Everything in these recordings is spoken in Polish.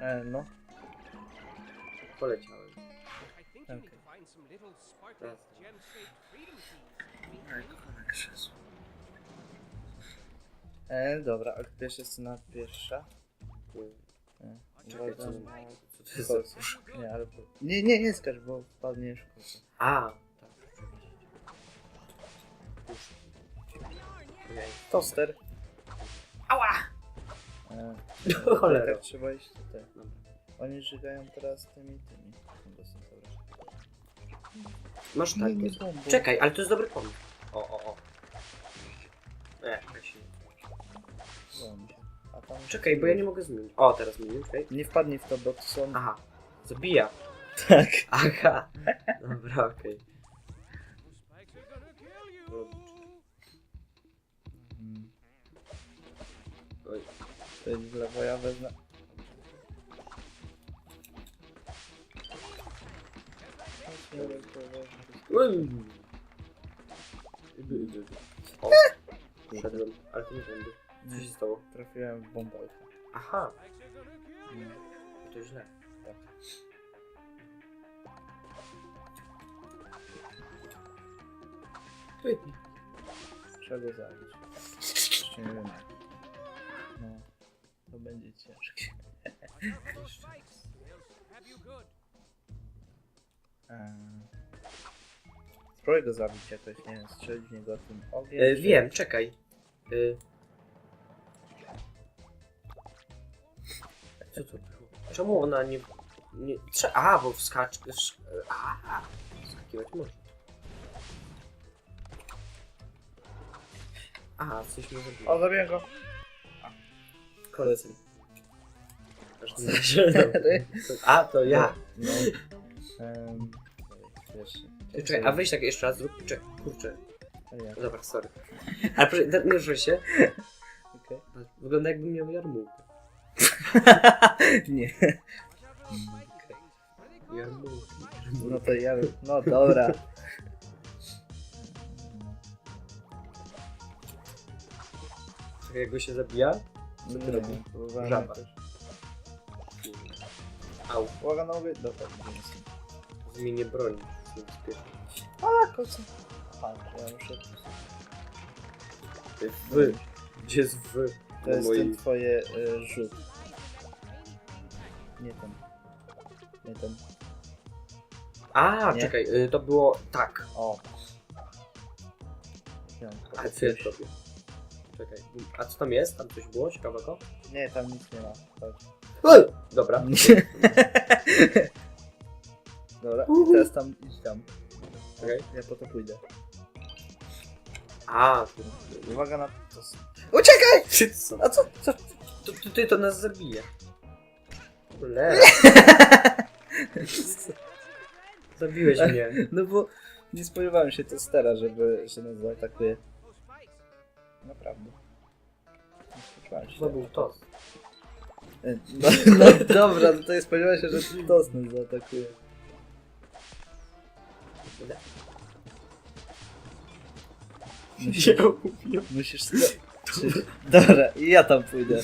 E, no. Poleciałem. Okay. E, dobra, a pierwsza scena pierwsza. E, uwaga co, na jest za... kolce. Nie, ale... po- Nie, nie, nie skacz, bo wpadniesz w kolce. A, tak. Toster. Ała! No cholera. Tak, trzeba iść tutaj. Dobra. Oni żygają teraz tymi, tymi. Dobre. Masz tak. nie. Czekaj, ale to jest dobry pomysł. O, o, o. E. Bomb. A tam... Czekaj, bo ja nie mogę zmienić. O, teraz zmienię, czekaj. Nie wpadnij w to, bo to są... Aha. Zabija. Tak. Aha. Dobra, okej. Mm, Oj. To jest w lewo, ja wezmę... Ui. O. Wszedłem, ale to nie tędy. Co się stało? Trafiłem w bąbelkę. Aha. Mm. To źle. Świetnie. Trzeba go zabić. Jeszcze nie wiem jak. Good. Eee. Spróbuj go zabić jakoś, nie wiem, strzelić w niego tym ogniem. E, czy- wiem, czekaj. E, co było? Czemu ona nie... nie trze- Aha, bo wskacz... Sz, aha, wskakiwać może. Aha, coś mnie O, zabiło. zabiję go! Koledzy. Nie zaczynam. A, to ja. No. Wiesz, Ty, Czekaj, a weź tak jeszcze raz zrób. Czekaj, kurczę. A ja, Dobra, sorry. Ale proszę, nie ruszaj się. okej. Wygląda jakbym miał jarmułkę. Nie. Jarmułki. No to ja. No dobra. Czekaj, jak go się zabija? Co ty Nie, robisz? próbowałem Żaba. jakoś. Au, Uwaga na ogień. Dobra, z tym. zmienię broń. Niebezpiecznie. A. Aha, to ja muszę... Wy. Gdzie jest wy? To Na jest mojej- ten twoje y, rzut. Nie ten. Nie ten. A, Nie? czekaj, y, to było tak. O. Nie, A co ja robię? Czekaj, a co tam jest? Tam coś było ciekawego? Nie, tam nic nie ma. Chodź. Ej! Dobra. Dobra, i teraz tam idź tam. Czekaj. Ja po to pójdę. A, Uwaga na to. Uciekaj! ty co? A co? co? To, to, ty to nas zabije. Le. Zabiłeś mnie. No bo nie spodziewałem się testera, żeby że nas zaatakuje. Naprawdę. Nie spodziewałem się. To był to. E, No, no dobra, no to nie spodziewałem się, że tos nas zaatakuje. Musisz, musisz skoczyć. Dobra, i ja tam pójdę.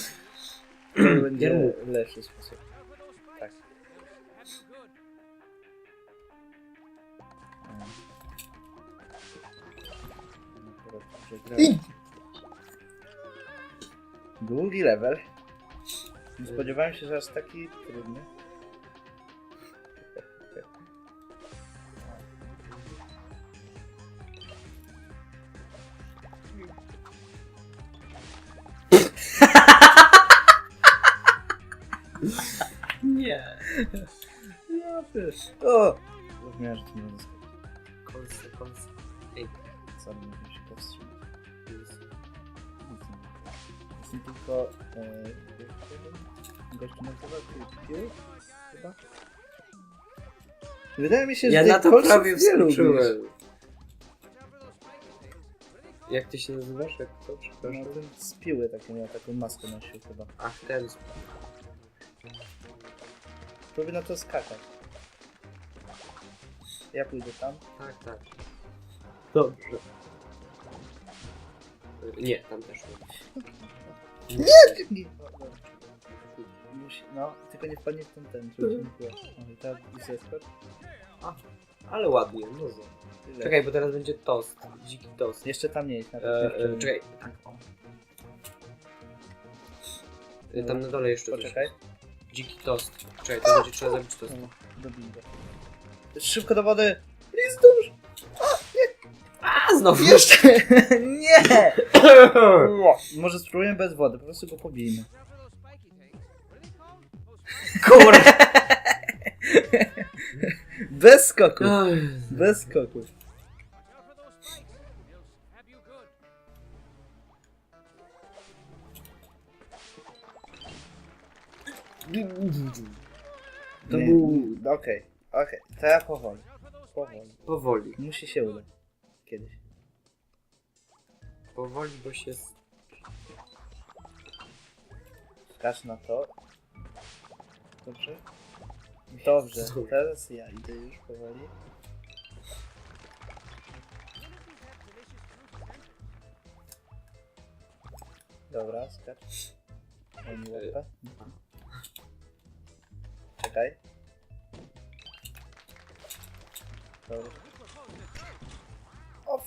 To będzie lepszy sposób. Tak. They'll Długi level. Nie spodziewałem się, że aż taki trudny. Nie. Ja też. O! Zrozumiałem, że to nie. Kolce, kolce. Ej, Co, mogę tylko... E, gościu nazywa? Chyba? Wydaje mi się, że ja tych na to kolców prawie nie lubisz. wskoczyłem. Jak ty się nazywasz? Jak to? No, Przepraszam. ten z piły taką miał, taką maskę nosił chyba. Ach, ten. Próbuj na to skakać. Ja pójdę tam. Tak, tak. Dobrze. Nie, tam też nie. Nie! Musi, no, tylko nie wpadnie w ten ten, żeby się nie było. O, i teraz i zeskocz. Ale ładnie, no zo. Tyle. Czekaj, bo teraz będzie tost. Dziki tost. Jeszcze tam nie jest, na E, razie. e, czekaj, tak o. E, Tam na dole jeszcze coś. Poczekaj. Dziki tost. Czekaj, to będzie trzeba zabić tost. Szybko do wody! Znowu! Jeszcze! nie! Może spróbujemy bez wody, po prostu go pobijmy. Kurde! Bez skoku! Bez skoku. To Nie, był... Okej, okej. To ja powoli. Powoli. Powoli. Musi się udać. Kiedyś. Powoli, bo się... Skacz na to. Dobrze? Dobrze. Dobra. Teraz ja idę już powoli. Dobra, skacz. Daj mi łapę. Czekaj. Dobra.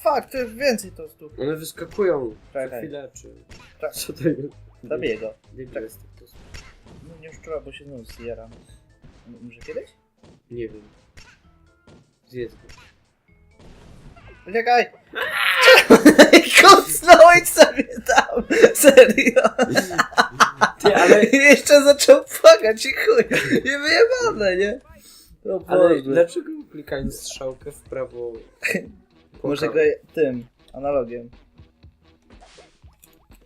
Fuck, to już więcej tostów. One wyskakują co Czekaj. chwilę, czy... Tak. Co to jest? Zabiję go. Debil jest tych tostów. No nie szczura, bo się znowu zjaram. M- Może kiedyś? Nie wiem. Zjedz go. Czekaj! Kucnąłeś sobie tam! Serio! Ty, ale... Jeszcze zaczął płakać i chuj! Nie wyjebane, nie? O Ale Boże. dlaczego klikając strzałkę w prawo... Może płaka- graj tym, analogiem.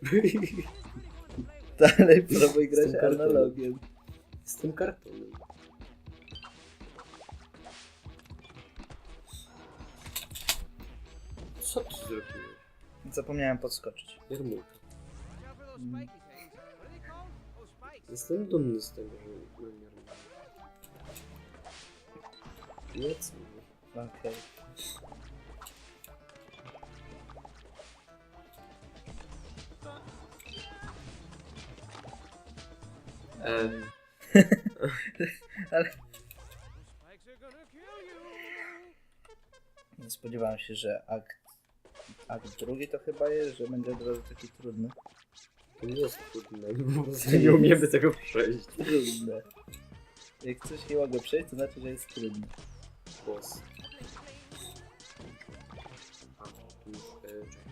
Dalej próbuj grać kartonem. analogiem. Z tym kartonem. Co ty zrobiłeś? Zapomniałem podskoczyć. Jarmułka. Spikes. Jestem dumny z tego, że mam jarmułkę. Co? Okej. Em, You. Nie spodziewałem się, że akt, akt drugi to chyba jest, że będzie od razu taki trudny. to nie jest trudne, po prostu nie umiemy tego przejść. Trudne. Jak coś nie mogę przejść, to znaczy, że jest trudny. Boss. A, tu e,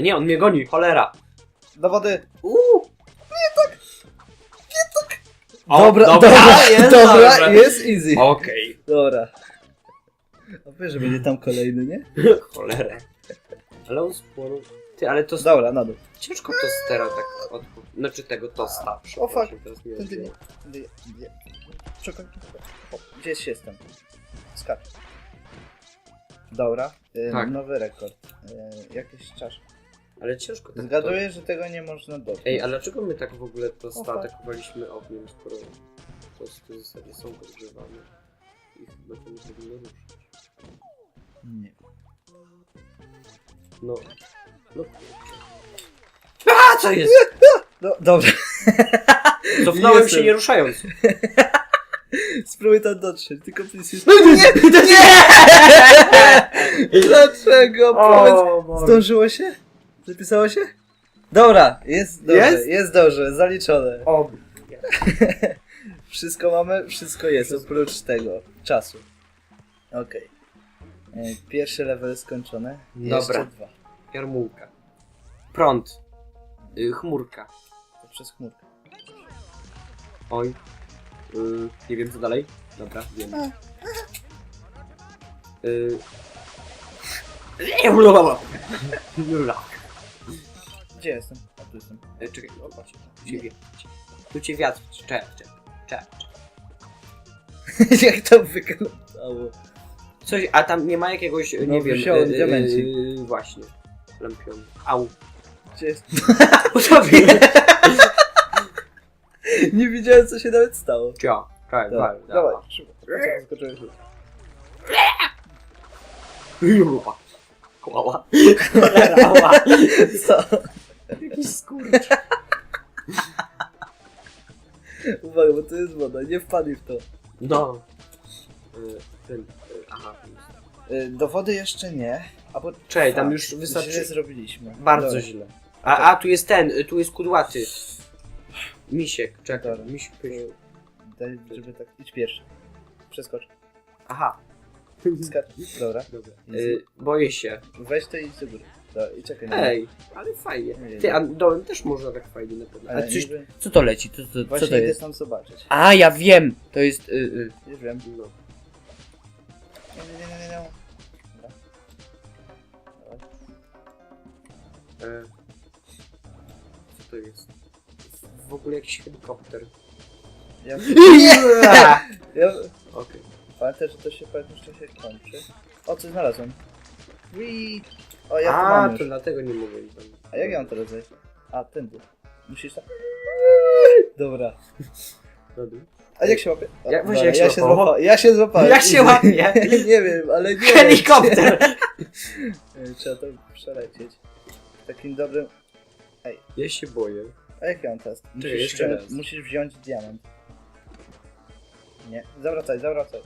A nie, on mnie goni, cholera! Do wody! Uuu! O, dobra, dobra, dobra, jest dobra, dobrze. jest easy. Okej. Dobra. A wiesz, że będzie tam kolejny, nie? Cholera. Ale on spłonął. Ty, ale to Dobra, na dół. ciężko to stera tak od... Znaczy tego tosta. przepraszam, Teraz mi Tędy nie. odbiło. Tędy nie. nie. Czekaj. O, gdzieś jestem. Skacz. Dobra. Y, Tak. Nowy rekord. Y, jakieś czaszki. Ale ciężko tak Zgaduję, że tego nie można To... dotknąć. Ej, a dlaczego my tak w ogóle tosta O, tak. atakowaliśmy ogniem, skoro tosty w zasadzie są podgrzewane? I chyba to nie powinno ruszyć. Nie. No. No. A, co jest? No, dobra. Cofnąłem się nie ruszając. Spróbuj tam dotrzeć, tylko please. No nie, nie! Dlaczego? Powiedz. O, Boże. Zdążyło się? Zapisało się? Dobra, jest dobrze, Jest? jest, dobrze, zaliczone. O, Wszystko mamy, wszystko jest, oprócz tego, czasu. Okej. E, Pierwszy level skończony. Dobra. Jeszcze dwa. jarmułka. Prąd. Y, chmurka. To przez chmurkę. Oj. Y, nie wiem co dalej. Dobra, wiem. Y... Gdzie jestem? A tu jestem. E, Czekaj, o, patrz. Tu cię wiatr. Tu cię wiatr. Jak to wyglądało? Coś, a tam nie ma jakiegoś, No, nie wiem, wziąłem diamencik. y, właśnie. Lampion. Au. Gdzie jest? Nie widziałem co się nawet stało. Cia. Czekaj, Dobra, dawaj, dawaj, dawaj. szybko. Zaskoczyłem. Koła. Ała. Co? Jakiś skurcz. Uwaga, bo to jest woda, nie wpadnij w to. No. Y, Ten, y, aha. Y, Do wody jeszcze nie. A bo... Czekaj, tam już wystarczy... Źle zrobiliśmy. Bardzo Dobra. źle. A, a tu jest ten, y, tu jest kudłaty. Misiek, czekaj. Dobra. Misiek. Daj, żeby tak... Idź pierwszy. Przeskocz. Aha. Skacz. Dobra. Dobra. Y, boję się. Weź to i idź do góry. I czekaj. Ej, ale fajnie. Nie, Ty, nie. a dołem też można tak fajnie na pewno. Ale A coś, niby... co to leci? Co, co, Właśnie co to idę jest? tam zobaczyć. A, ja wiem! To jest... Y, y. Już wiem. No. Nie, nie, nie, nie, nie. Dobra. Dobra. E, co to jest? W ogóle jakiś helikopter. Ja... Nie! ja... Okej. Pamiętaj, że to się w pewnym czasie kończy. O, coś znalazłem. Wii! O, ja tu A, mam to już. dlatego nie mogę iść tam. A jak ja mam teraz zejść? A, tędy. Musisz tak... Dobra. A jak się łapie? A, Jak- właśnie dobra, jak się ja, się łapało? złapa... ja się złapałem. Jak się łapie? nie wiem, ale nie Helikopter! wiem. Trzeba to przelecieć. Takim dobrym... Ja się boję. A jak ja mam teraz? Musisz, jeszcze wziąć- raz. musisz wziąć diament. Nie, zawracaj, zawracaj.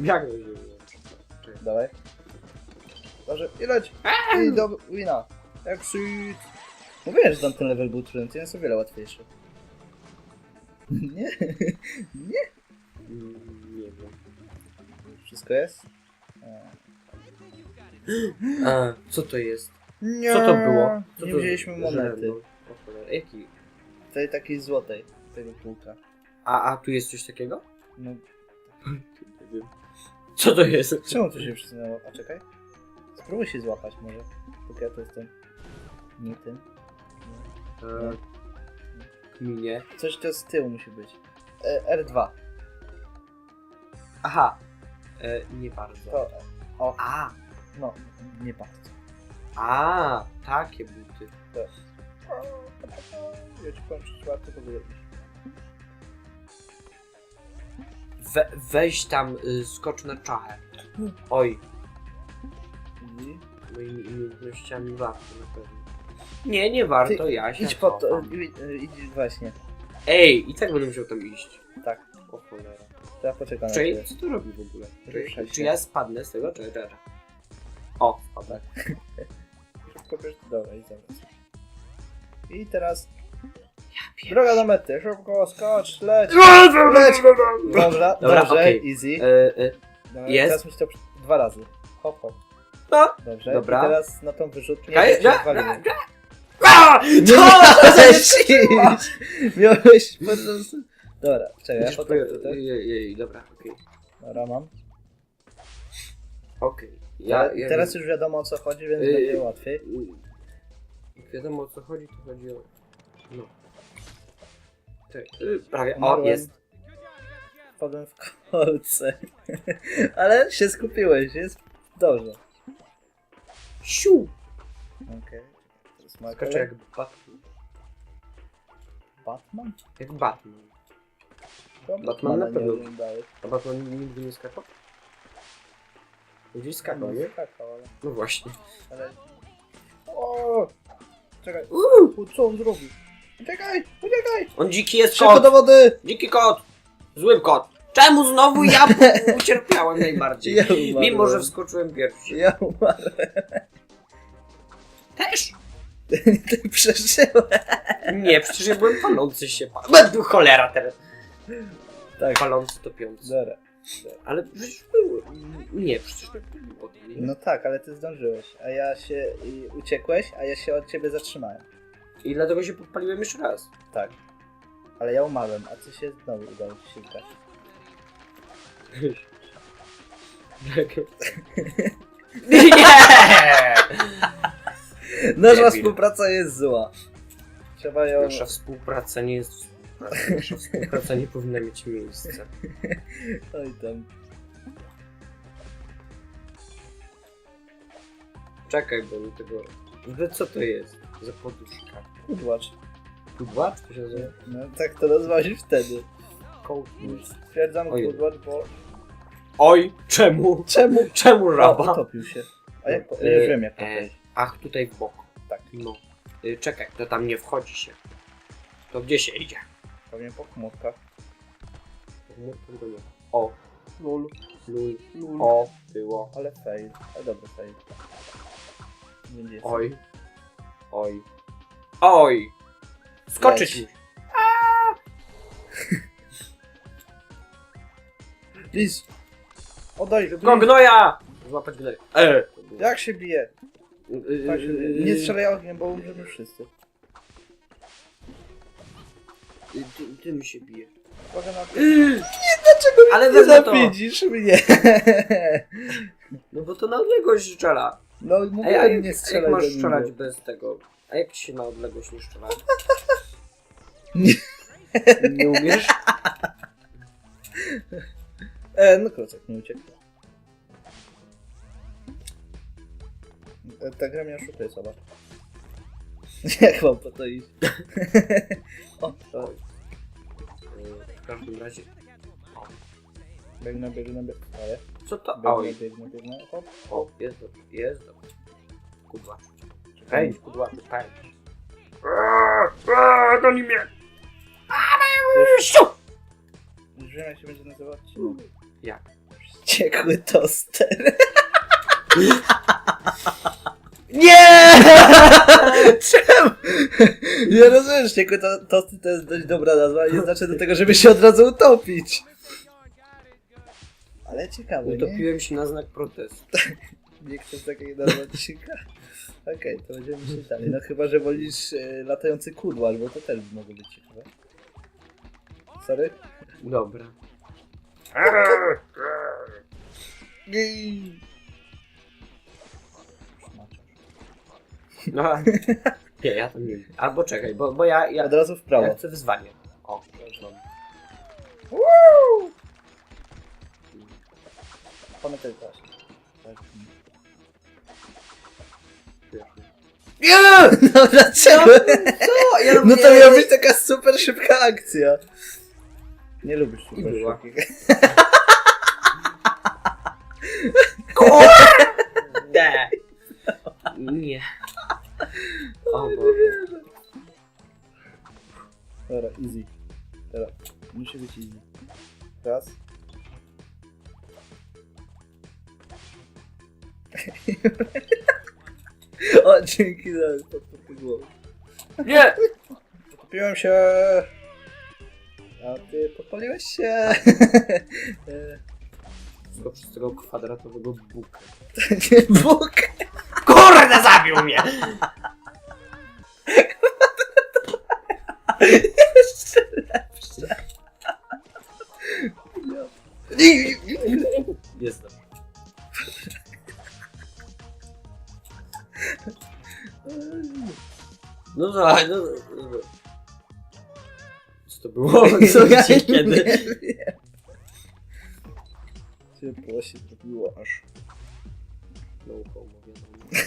Jak to się. Dawaj. Dobrze, i leć. I do wina. Exit. Mówiłem, że tamten level był trudny, to jest o wiele łatwiejszy. Nie? Mm, Nie wiem. Wszystko jest? E, A, co to jest? Nie. Co to było? Co Nie to wzięliśmy monety. żelazno? O cholera, Jaki? Tej takiej złotej, tego półka. A, a tu jest coś takiego? No, Nie wiem. Co to jest? czemu to się przesunęło? A czekaj. Spróbuj się złapać może, póki ja to jestem nie tym. E, Kminie. Coś to z tyłu musi być. E, R2. Aha. E, nie bardzo. To, o, A, no, nie bardzo. a, takie buty. Ja ci powiem, czy czwarty to wyrobisz. We, weź tam, y, skocz na czachę. Oj, I moimi umiejętnościami warto na pewno. Nie, nie warto, Ty, ja się idź po to, cofam. idź, idź właśnie. Ej, i tak będę musiał tam iść. Tak. O cholera. To ja poczekam na Czyli, ciebie. co to robi w ogóle? Czy, Ruszaj czy się. ja spadnę z tego? Czy, czy, czy. O, spadłem. Bierz, dobra i zaraz. I teraz Ja droga do mety, szybko, skocz, leć. Leć! Dobra, Dobra, dobrze, okej. easy. E, e, Dobra, jest. Teraz musisz to przy- dwa razy. Hop, hop. No. Dobrze, Dobra. i teraz na tą wyrzutnię Czekaj, się da, zwalimy. da, A! Nie To! miałeś iść! Miałeś po prostu... Dobra, czekaj, ja Będziesz potem tutaj. jej, jej, Dobra, okej. Dobra, mam. Okej. Ja, ja teraz już wiadomo o co chodzi, więc Yy, będzie łatwiej. y, Wiadomo o co chodzi, to chodzi o... No. Tak, y, prawie. O, Umarłem. jest. Wpadłem w kolce. Ale się skupiłeś, jest dobrze. Siu! Okej. Teraz ma Skacze jak Batman. Batman? Jak Batman. To Batman na pewno. oglądałeś. A Batman nigdy nie skakał? Gdzieś skakał, nie? Skakał, ale... No właśnie. ale... O! Czekaj, Uuu! Co on zrobił? Uciekaj, uciekaj! On dziki jest Szybko kot! do wody! Dziki kot! Zły kot! Czemu znowu ja ucierpiałem najbardziej? Ja umarłem. Mimo, że wskoczyłem pierwszy. Ja umarłem. Ty przeżyłem. Nie, przecież ja byłem palący się. Będę cholera teraz. Tak. Palący, topiący. Dobra. Ale przecież było. Nie, przecież tak było. No tak, ale ty zdążyłeś, a ja się... i uciekłeś, a ja się od ciebie zatrzymałem. I dlatego się podpaliłem jeszcze raz. Tak. Ale ja umarłem, a ty się znowu udało ci się zgasić. Nie! Nasza Debil. współpraca jest zła. Trzeba ją... Nasza współpraca nie jest współpracą. Nasza współpraca nie powinna mieć miejsca. Oj tam. Czekaj, bo mi tego... Ale co to jest za poduszka? Kudłacz. Kudłacz? To się nazywa? No tak to nazwałeś wtedy. Kołd. Stwierdzam Oj. kudłacz, bo... Oj, czemu? Czemu? Czemu O, żaba? utopił się. A jak, po- E, już wiem jak to e. Ach, tutaj w bok. Tak, No. Y, czekaj, to tam nie wchodzi się. To gdzie się idzie? pewnie po chmurkach. O, Lul, lul, lul. o, było. Ale fail, ale dobry fail. Jest. Oj. Oj. Oj! Skoczyć muszę. Liz! Oddaj, żeby... Go gnoja! Złapać gnoja. E! Jak się bije? Tak, y, y, nie strzelaj ogniem, bo umrzemy wszyscy. Ty, tym się bije. Uwaga na to. Y, Dlaczego Ale nie wezmę to. zawiedzisz mnie? No bo to na odległość strzela. No Ej, a mówiłem jak, nie jak strzelaj masz do niego. strzelać bez tego? A jak się na odległość nie strzela? Nie. Nie umiesz? E, no klocek nie uciekł. Ta gra mnie oszukuje, zobacz. Jak mam po to iść? o, to. W każdym razie. Biegnę, biegnę, biegnę. Ale Co to? biegnę, Oj. biegnę, biegnę. Hop. O, jest dobrze, jest dobrze. Kudła. Pędź, kudła, pędź. Eee, Goni mnie! Siu! Już wiem jak się będzie nazywać. Jak? Wściekły toster. Nie! Czemu? Ja rozumiem, że wściekły to, tosty to jest dość dobra nazwa, nie znaczy do tego, żeby się od razu utopić. Ale ciekawe, nie? Utopiłem się na znak protestu. Nie chcesz takiej nazwy odcinka? Okej, to będziemy myśleć dalej. No chyba, że wolisz e, latający kudłacz, bo to też mogło być ciekawe. Sorry? Dobra. No, nie, ja tam nie wiem. Albo czekaj, bo, bo ja, ja, Od razu w prawo. ja chcę wyzwanie. O, już mam. Pamiętaj właśnie. Tak. Nie! No dlaczego? Co? Ja No to miała być taka super szybka akcja. Nie lubisz I super była. szybkich. Kurde! Nie. O Boże. Dobra, easy. Teraz. Musi być easy. Raz. o, dzięki za podpłyło. Nie! Kupiłem się. A ty podpaliłeś się. E, Tylko przez tego kwadratowego buka. Bóg. Kurde, zabił mnie! Jeszcze lepsze. Jest dobrze. No słuchaj, no, no, no. Co to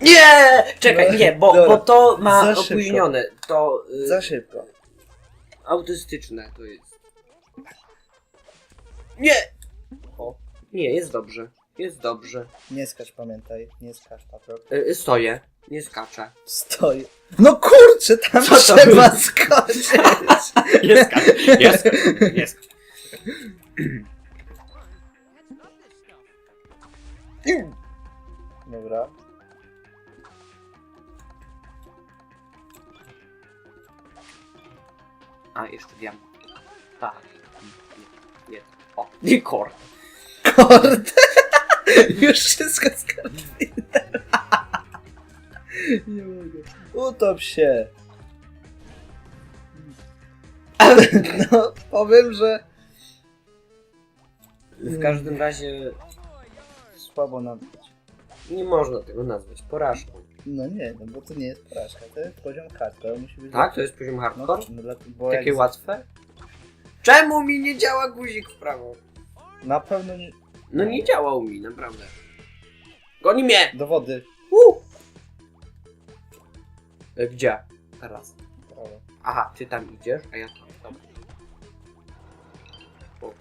nie! Czekaj, No, nie, bo, dobra. bo to ma Za szybko. opóźnione. To y, Za szybko. autystyczne to jest. Nie! O, nie, jest dobrze. Jest dobrze. Nie skacz, pamiętaj. Nie skacz, Patrok. Y, y, stoję, nie skaczę. Stoi. No kurczę, tam Co to trzeba skoczyć. Nie skaczę, nie jeszcze wiem. Tak. Nie, nie. O, nie kor. Kurde. Już wszystko skarpiłem. Nie mogę. Utop się. No, powiem, że W każdym razie słabo nam być. nie można tego nazwać porażką. No nie, no bo to nie jest porażka, to jest poziom hardcore, musi być... Tak? To jest poziom No, hardcore? no, dla- bo Takie jak... łatwe? Czemu mi nie działa guzik w prawo? Na pewno nie... No nie działał mi, naprawdę. Goni mnie! Do wody. Uh! E, Gdzie? Teraz. Prawo. Aha, ty tam idziesz, a ja tam. Dobra. O.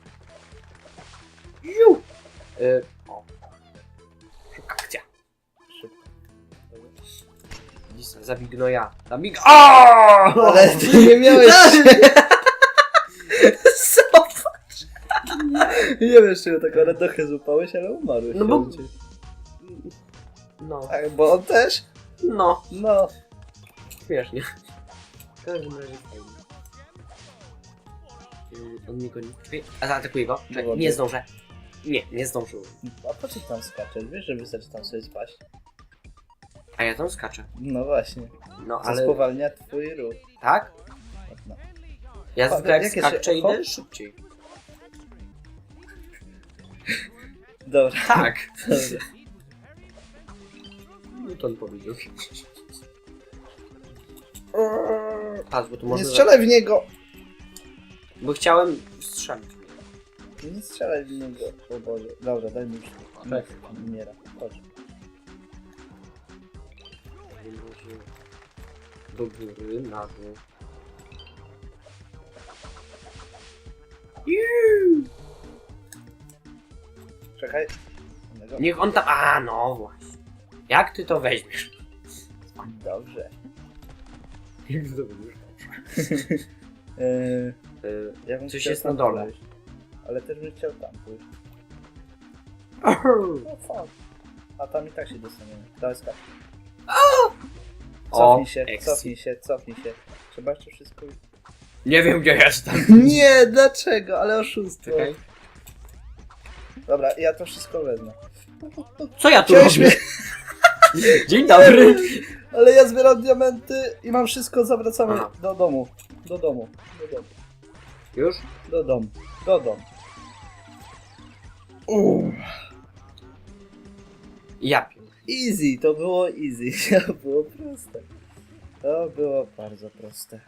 Y, o. Lisa, zabij gnoja. Zabij O! Ale ty nie miałeś Zobacz. Nie wiesz, czego taką radochę złapałeś, ale umarłeś. No bo-. No, Tak, bo on też? no. No. Śmiesznie. W każdym razie fajnie. Y, On mnie goni. Czekaj, A zaatakuję go. Czekaj, Dobra. nie zdążę. Nie, nie zdążyłem. A po co tam skaczesz? Wiesz, że wystarczy tam sobie spaść. A ja tam skaczę. No właśnie. No To ale... spowalnia twój ruch. Tak? No. Ja Pa- zwykle jak jakie skaczę się- idę hop? szybciej. Dobra. Tak. Dobra. Newton powiedział. Patrz, bo tu Nie można... strzelaj w niego! Bo chciałem strzelić. Nie strzelaj w niego. O Boże. Dobra, daj mi już. Tak. Umiera. Chodź. Do góry, na dół. Czekaj. Innego. Niech on tam... A, no właśnie. Jak ty to weźmiesz? Dobrze. Jak to weźmiesz? Yy, Y, ja bym Coś chciał jest tam na dole. pójść. Ale też bym chciał tam pójść. No. A tam i tak się dostaniemy. Dawaj skacz. Cofnij się, exit. cofnij się, cofnij się. Trzeba jeszcze wszystko... Nie wiem gdzie jestem. Nie, dlaczego? Ale oszustwo. Czekaj. Dobra, ja to wszystko wezmę. Co ja tu Chciałeś robię? Dzień dobry. Ale ja zbieram diamenty i mam wszystko, zawracamy Aha. do domu. Do domu. Do domu. Już? Do domu. Do domu. Uff. Ja. Easy, to było easy. To było proste. To było bardzo proste.